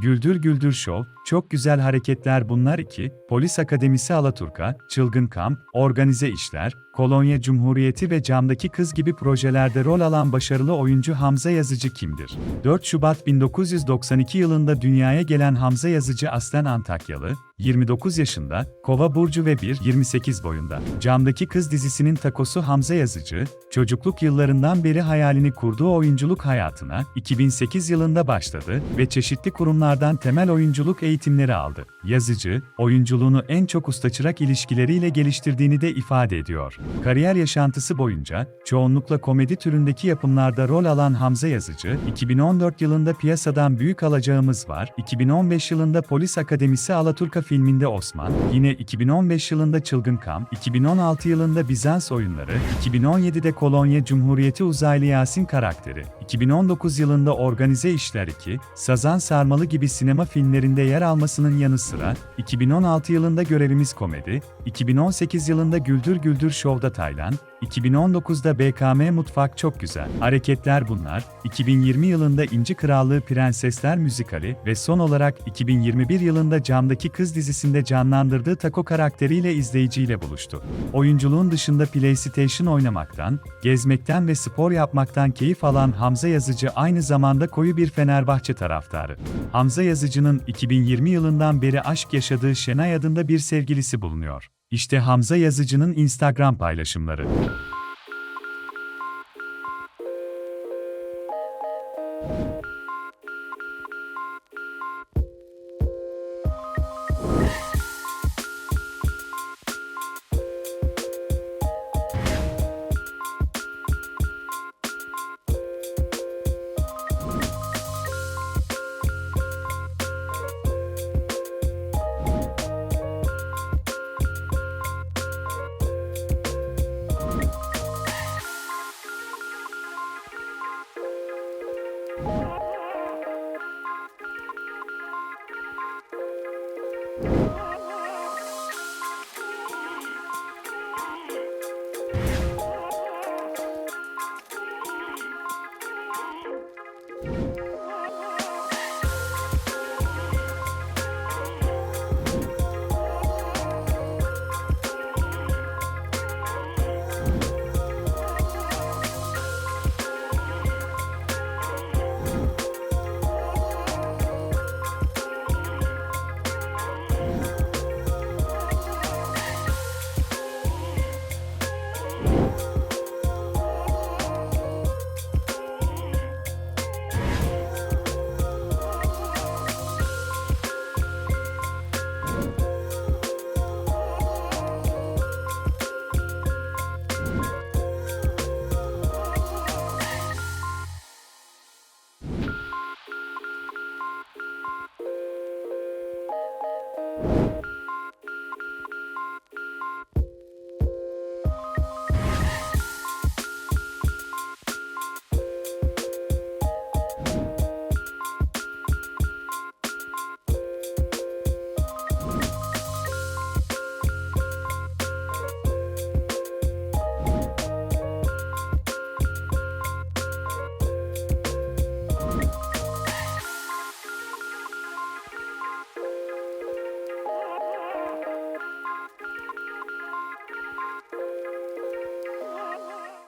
Güldür Güldür Show, Çok Güzel Hareketler Bunlar 2, Polis Akademisi Alaturka, Çılgın Kamp, Organize İşler, Kolonya Cumhuriyeti ve Camdaki Kız gibi projelerde rol alan başarılı oyuncu Hamza Yazıcı kimdir? 4 Şubat 1992 yılında dünyaya gelen Hamza Yazıcı aslen Antakyalı, 29 yaşında, Kova burcu ve 1.28 boyunda. Camdaki Kız dizisinin takosu Hamza Yazıcı, çocukluk yıllarından beri hayalini kurduğu oyunculuk hayatına 2008 yılında başladı ve çeşitli kurumlardan temel oyunculuk eğitimleri aldı. Yazıcı, oyunculuğunu en çok usta-çırak ilişkileriyle geliştirdiğini de ifade ediyor. Kariyer yaşantısı boyunca çoğunlukla komedi türündeki yapımlarda rol alan Hamza Yazıcı, 2014 yılında piyasadan büyük alacağımız var, 2015 yılında Polis Akademisi Alaturka filminde Osman, yine 2015 yılında Çılgın Kamp, 2016 yılında Bizans oyunları, 2017'de Kolonya Cumhuriyeti Uzaylı Yasin karakteri, 2019 yılında Organize İşler 2, Sazan Sarmalı gibi sinema filmlerinde yer almasının yanı sıra, 2016 yılında Görevimiz Komedi, 2018 yılında Güldür Güldür Show'da Taylan, 2019'da BKM Mutfak Çok Güzel. Hareketler bunlar, 2020 yılında İnci Krallığı Prensesler Müzikali ve son olarak 2021 yılında Camdaki Kız dizisinde canlandırdığı Tako karakteriyle izleyiciyle buluştu. Oyunculuğun dışında PlayStation oynamaktan, gezmekten ve spor yapmaktan keyif alan Hamza Yazıcı aynı zamanda koyu bir Fenerbahçe taraftarı. Hamza Yazıcı'nın 2020 yılından beri aşk yaşadığı Şenay adında bir sevgilisi bulunuyor. İşte Hamza Yazıcı'nın Instagram paylaşımları. Bye.